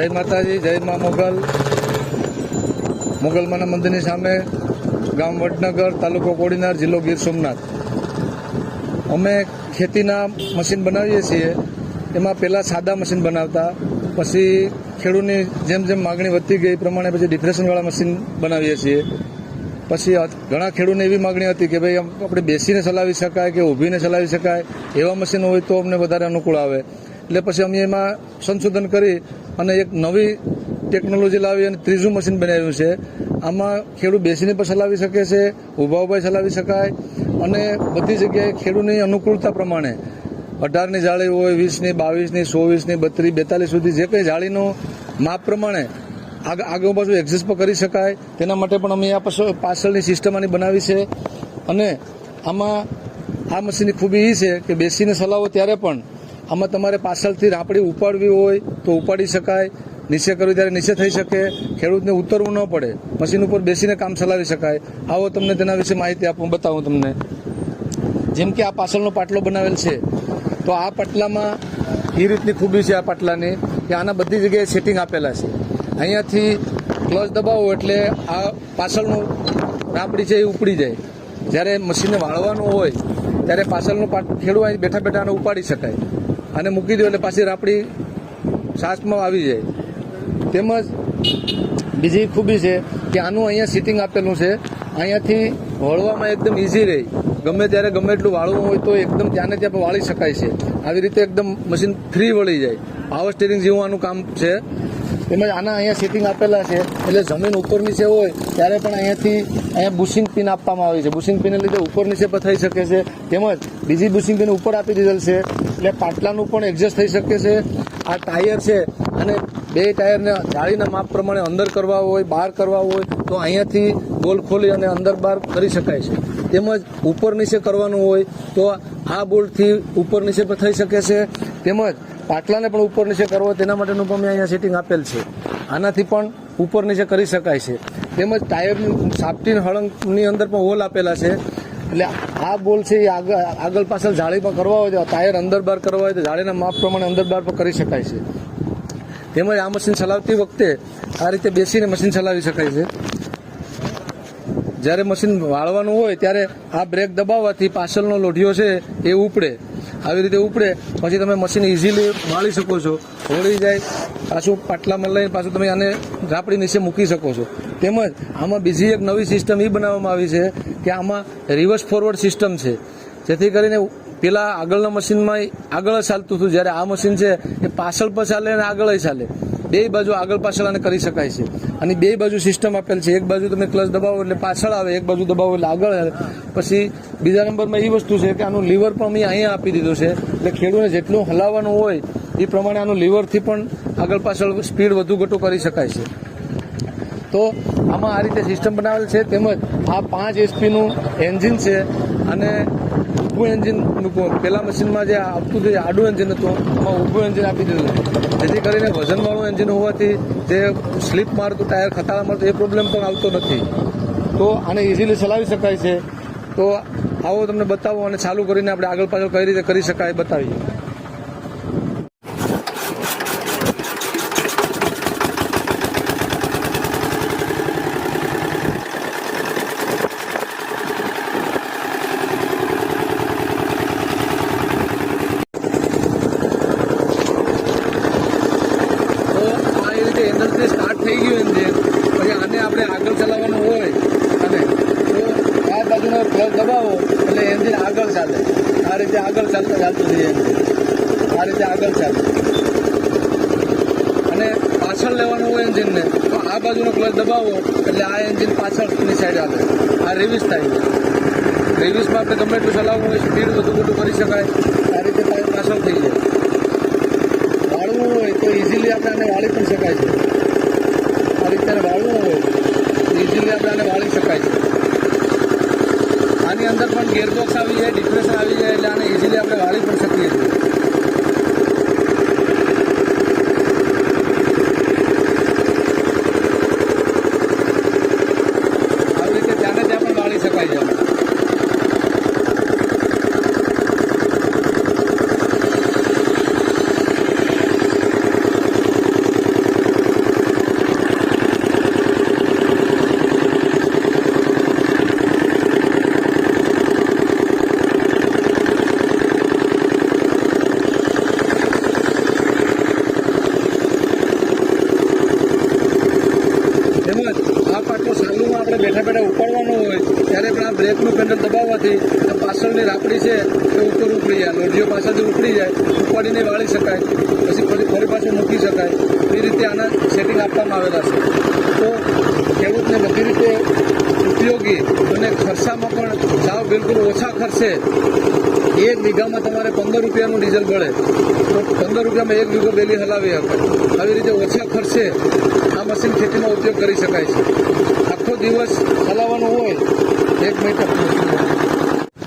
જય માતાજી, જય મા મોગલ. મોગલમાના મંદિરની સામે ગામ વડનગર, તાલુકો કોડીનાર, જિલ્લો ગીર સોમનાથ. અમે ખેતીના મશીન બનાવીએ છીએ. એમાં પહેલાં સાદા મશીન બનાવતા, પછી ખેડૂતની જેમ જેમ માગણી વધતી ગઈ પ્રમાણે પછી ડિપ્રેશનવાળા મશીન બનાવીએ છીએ. પછી ઘણા ખેડૂતને એવી માગણી હતી કે ભાઈ આપણે બેસીને ચલાવી શકાય કે ઊભીને ચલાવી શકાય, એવા મશીન હોય તો અમને વધારે અનુકૂળ આવે. એટલે પછી અમે એમાં સંશોધન કરી અને એક નવી ટેકનોલોજી લાવી અને ત્રીજું મશીન બનાવ્યું છે. આમાં ખેડૂત બેસીને પણ ચલાવી શકે છે, ઊભા ઊભા ચલાવી શકાય અને બધી જગ્યાએ ખેડૂતની અનુકૂળતા પ્રમાણે અઢારની જાળી હોય, વીસની, બાવીસની, ચોવીસની, બત્રીસ, બેતાલીસ સુધી જે કંઈ જાળીનું માપ પ્રમાણે આગ આગળ પાછું એક્ઝિસ્ટ પણ કરી શકાય. તેના માટે પણ અમે આ પાછળ, પાછળની સિસ્ટમ આની બનાવી છે. અને આમાં આ મશીનની ખૂબી એ છે કે બેસીને ચલાવો ત્યારે પણ આમાં તમારે પાછળથી રાપડી ઉપાડવી હોય તો ઉપાડી શકાય. નીચે કરવી ત્યારે નીચે થઈ શકે. ખેડૂતને ઉતરવું ન પડે. મશીન ઉપર બેસીને કામ ચલાવી શકાય. આવો તમને તેના વિશે માહિતી આપું, બતાવું તમને. જેમ કે આ પાછળનો પાટલો બનાવેલ છે, તો આ પાટલામાં એ રીતની ખૂબી છે આ પાટલાની કે આના બધી જગ્યાએ સેટિંગ આપેલા છે. અહીંયાથી ક્લચ દબાવો એટલે આ પાછળનું રાપડી છે એ ઉપડી જાય. જ્યારે મશીનને વાળવાનું હોય, ત્યારે પાછળનું પાટ ખેડૂત બેઠા બેઠા ઉપાડી શકાય. અને મૂકી દો એટલે પાછી રાપડી સાસમાં આવી જાય. તેમજ બીજી ખૂબી છે કે આનું અહીંયા સીટિંગ આપેલું છે. અહીંયાથી વળવામાં એકદમ ઇઝી રહે. ગમે ત્યારે ગમે એટલું વાળવું હોય તો એકદમ ત્યાંને ત્યાં વાળી શકાય છે. આવી રીતે એકદમ મશીન ફ્રી વળી જાય. પાવર સ્ટેરિંગ જેવું આનું કામ છે. તેમજ આના અહીંયા સેટિંગ આપેલા છે. એટલે જમીન ઉપર નીચે હોય, ત્યારે પણ અહીંયાથી અહીંયા બુશિંગ પિન આપવામાં આવી છે. બુશિંગ પિનને લીધે ઉપર નીચે પણ થઈ શકે છે. તેમજ બીજી બુશિંગ પિન ઉપર આપી દીધેલ છે. એટલે પાટલાનું પણ એડજસ્ટ થઈ શકે છે. આ ટાયર છે અને બે ટાયરને જાળીના માપ પ્રમાણે અંદર કરવા હોય, બહાર કરવા હોય, તો અહીંયાથી બોલ ખોલી અને અંદર બહાર કરી શકાય છે. તેમજ ઉપર નીચે કરવાનું હોય, તો આ બોલ્ટથી ઉપર નીચે પણ થઈ શકે છે. તેમજ પાટલાને પણ ઉપર નીચે કરવો તેના માટેનું પણ મેં અહીંયા સેટિંગ આપેલ છે. આનાથી પણ ઉપર નીચે કરી શકાય છે. તેમજ ટાયરની સાપટીન હળંગની અંદર પણ હોલ આપેલા છે. એટલે આ બોલ છે એ આગળ આગળ પાછળ જાળીમાં કરવા હોય તો ટાયર અંદર બહાર કરવા હોય તો જાળીના માપ પ્રમાણે અંદર બહાર પણ કરી શકાય છે. તેમજ આ મશીન ચલાવતી વખતે આ રીતે બેસીને મશીન ચલાવી શકાય છે. જ્યારે મશીન વાળવાનું હોય ત્યારે આ બ્રેક દબાવવાથી પાછળનો લોઢિયો છે એ ઉપડે. આવી રીતે ઉપડે, પછી તમે મશીન ઇઝીલી વાળી શકો છો. હોળી જાય, પાછું પાટલામાં લઈને પાછું તમે આને રાપડી નીચે મૂકી શકો છો. તેમજ આમાં બીજી એક નવી સિસ્ટમ એ બનાવવામાં આવી છે કે આમાં રિવર્સ ફોરવર્ડ સિસ્ટમ છે. જેથી કરીને પેલા આગળના મશીનમાં આગળ ચાલતું હતું. જ્યારે આ મશીન છે, એ પાછળ પણ ચાલે અને આગળ ચાલે. બે બાજુ આગળ પાછળ આને કરી શકાય છે. અને બે બાજુ સિસ્ટમ આપેલ છે. એક બાજુ તમે ક્લચ દબાવો એટલે પાછળ આવે, એક બાજુ દબાવો એટલે આગળ આવે. પછી બીજા નંબરમાં એ વસ્તુ છે કે આનું લીવર પણ અમે અહીંયા આપી દીધું છે. એટલે ખેડૂતને જેટલું હલાવવાનું હોય એ પ્રમાણે આનું લીવરથી પણ આગળ પાછળ સ્પીડ વધુ ઘટો કરી શકાય છે. તો આમાં આ રીતે સિસ્ટમ બનાવેલ છે. તેમજ આ પાંચ એચપીનું એન્જિન છે. અને ઊભું એન્જિન પેલા મશીનમાં જે આપતું જે આડું એન્જિન હતું એમાં ઊભું એન્જિન આપી દીધું. જેથી કરીને વજનવાળું એન્જિન હોવાથી જે સ્લીપ મારતું ટાયર ખતાળા મારતું, એ પ્રોબ્લેમ પણ આવતો નથી. તો આને ઇઝીલી ચલાવી શકાય છે. તો આવો તમને બતાવો અને ચાલુ કરીને આપણે આગળ પાછળ કઈ રીતે કરી શકાય બતાવીએ તો આ એ રીતે એનર્જી સ્ટાર્ટ થઈ ગયું એન્જિન પછી આને આપણે આગળ ચલાવવાનું હોય અને તો આ બાજુનો ક્લચ દબાવો એટલે એન્જિન આગળ ચાલે આ રીતે આગળ ચાલતા ચાલતું જઈએ engine. આ રીતે આગળ ચાલે અને પાછળ લેવાનું હોય એન્જિનને તો આ બાજુનો એટલે આ એન્જિન પાછળની સાઈડ આવે. આ રિવીઝ થાય રિવીઝમાં આપણે ગમે એટલું ચલાવવું હોય સ્પીડ વધુ બધું કરી શકાય. આ રીતે ટાયર પાછળ થઈ જાય. વાળવું હોય તો ઇઝીલી આપણે આને વાળી પણ શકાય છે. આ રીતે વાળવું હોય ઇઝીલી આપણે આને વાળી શકાય છે. આની અંદર પણ ગેરબોક્સ આવી જાય ડિપ્રેશન આવી જાય, એટલે આને ઇઝીલી આપણે વાળી પણ શકીએ છીએ આવી રીતે ત્યાંને ત્યાં પણ વાળી શકાય છે આને. આપણે બેઠા બેઠા ઉપાડવાનું હોય ત્યારે પણ આ બ્રેકનું પેન્ડલ દબાવવાથી પાછળની રાપડી છે એ ઉપર ઉપડી જાય. લોઢીઓ પાછળથી ઉપડી જાય. ઉપાડીને વાળી શકાય. પછી ફરી ફરી પાછું મૂકી શકાય. એ રીતે આના સેટિંગ આપવામાં આવેલા છે. તો ખેડૂતને બધી રીતે ઉપયોગી અને ખર્ચામાં પણ સાવ બિલકુલ ઓછા ખર્ચે એક વીઘામાં તમારે પંદર રૂપિયાનું ડીઝલ બળે. તો પંદર રૂપિયામાં એક વીઘો બેલી હલાવી શકાય આવી રીતે ઓછા ખર્ચે આ મશીન ખેતીમાં ઉપયોગ કરી શકાય છે. આખો દિવસ હલાવવાનો હોય, એક મિનિટ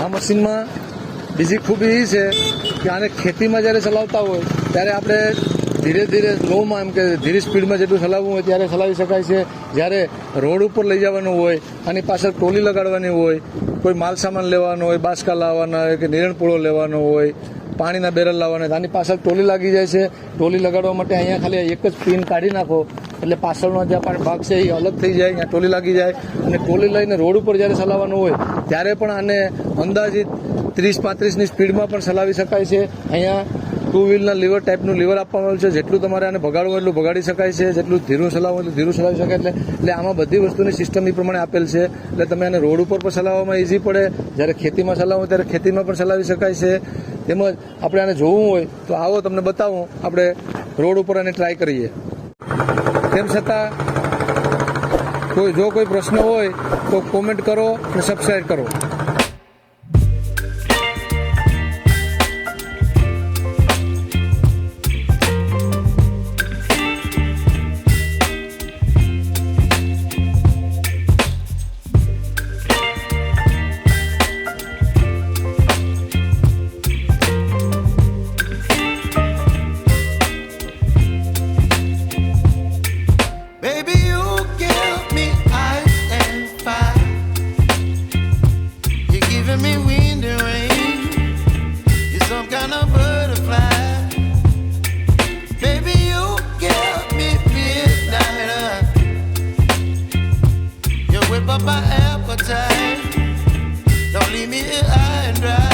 આ મશીનમાં બીજી ખૂબી એ છે કે આને ખેતીમાં જ્યારે ચલાવતા હોય, ત્યારે આપણે ધીરે ધીરે લોમાં એમ કે ધીરે સ્પીડમાં જેટલું ચલાવવું હોય ત્યારે ચલાવી શકાય છે. જ્યારે રોડ ઉપર લઈ જવાનું હોય, આની પાછળ ટોલી લગાડવાની હોય, કોઈ માલ સામાન લેવાનો હોય, બાસકા લાવવાના હોય કે નિરણપોળો લેવાનો હોય પાણીના બેરલ લાવવાના આની પાછળ ટોલી લાગી જાય છે. ટોલી લગાડવા માટે અહીંયા ખાલી એક જ પિન કાઢી નાખો. એટલે પાછળનો જે પણ ભાગ છે એ અલગ થઈ જાય, અહીંયા ટોલી લાગી જાય. અને ટોલી લઈને રોડ ઉપર જ્યારે ચલાવવાનું હોય, ત્યારે પણ આને અંદાજિત ત્રીસ પાંત્રીસની સ્પીડમાં પણ ચલાવી શકાય છે. અહીંયા ટુ વ્હીલના લીવર ટાઈપનું લીવર આપવામાં આવ્યું છે. જેટલું તમારે આને ભગાડવું એટલું ભગાડી શકાય છે. જેટલું ધીરું ચલાવવું એટલું ધીરું ચલાવી શકાય. એટલે એટલે આમાં બધી વસ્તુની સિસ્ટમ એ પ્રમાણે આપેલ છે. એટલે તમે આને રોડ ઉપર પણ ચલાવવામાં ઇઝી પડે. જ્યારે ખેતીમાં ચલાવવું ત્યારે ખેતીમાં પણ ચલાવી શકાય છે. તેમજ આપણે આને જોવું હોય તો આવો તમને બતાવું. આપણે રોડ ઉપર આને ટ્રાય કરીએ. તેમ છતાં, કોઈ, જો કોઈ પ્રશ્ન હોય તો કોમેન્ટ કરો અને સબસ્ક્રાઈબ કરો. And dry.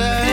said